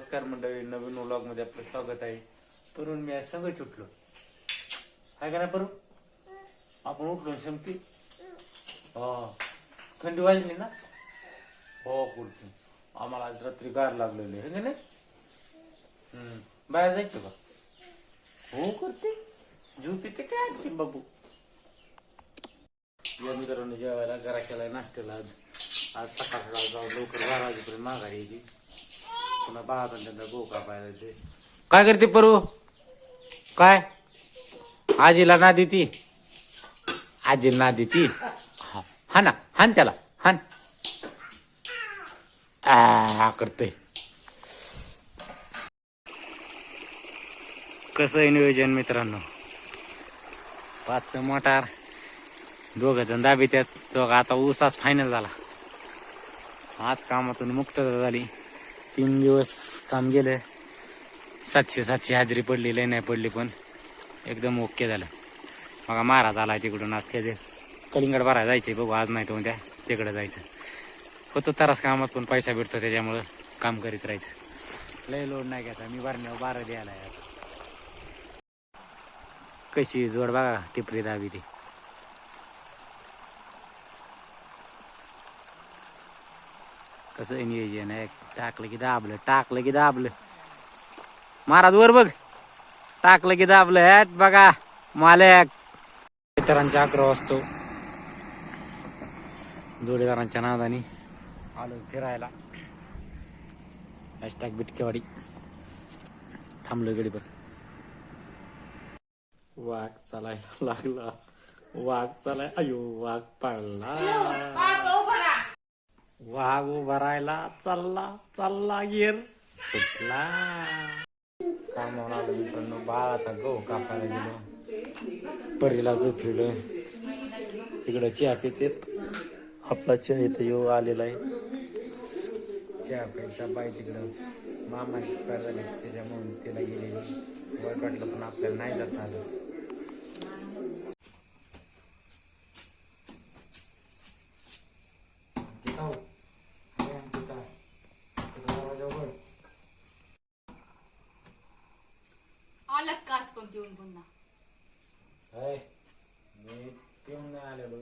नमस्कार मंडळी नवीन व्लॉगमध्ये आपलं स्वागत आहे. परून मी आज सगळं उठलो. काय का नाही परू आपण उठलो शमती हो. थंडी वाजली ना? हो कुठची आम्हाला आज रात्री गार लागलेली आहे का नाही? हम्म. बाहेर जायचं का? हो करते. झोप येते काय आणखी बाबू? या मित्रांनो जेवायला घरा केलाय नाश्त्याला आज. आज सकाळ सकाळ जाऊन लवकर बारा वाजेपर्यंत माघारी यायची. पुन्हा बाळाचा कापायला जायचे काय करते परू? काय? आजीला ना देती. आजी ना देती. हा. हा ना हान त्याला हान आ करते. कसं आहे नियोजन मित्रांनो? पाचचं मोटार दोघ जण दाबित्यात. दोघं आता ऊसाच फायनल झाला. आज कामातून मुक्तता झाली. तीन दिवस काम गेलं सातशे सातशे हाजरी पडली लय नाही पडली पण एकदम ओके झालं. मग महाराज आलाय तिकडून आज त्याचे कलिंगड बारा जायचे बघू आज नाही तो उद्या तिकडे जायचं. होतं तरास कामात पण पैसा भेटतो त्याच्यामुळं काम करीत राहायचं. लय लोड नाही घ्यायचा मी भरण्यावर बारा द्यायला कशी जोड बघा टिपरी दाबी ती. कसं आहे नियोजन आहे. टाकलं की दाबलं टाकलं की दाबलं. महाराज वर बघ. टाकलं की दाबलं. हॅट बघा. मालक. इतरांच्या अकरा वाजतो. जोडीदारांच्या नादानी आलो फिरायला. हॅशटॅग बिटकेवाडी. थांबलो गडीवर वाघ चालायला लागला. वाघ चालाय अयो वाघ पाळला. वाघ उभा राहिला चालला चालला गिर सुटला कामावर आलो मित्रांनो. बाळाचा गहू कापायला गेलो. परीला झोपविलं इकडं चहा पितेत आपला चहा इथं येऊ आलेला आहे. चहा प्यायचा बाई तिकडं. मामा एक्सपायर झाले त्याच्यामुळे तिला गेलेली. वाईट वाटलं पण आपल्याला नाही जात आलं. आलात का पण पिऊन पुन्हा. हाय मी पिऊन नाही आलेलो.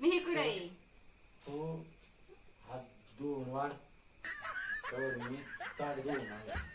मी इकडे आहे. तू हात धुवून वाढ. तर मी ताट घेऊन आलो.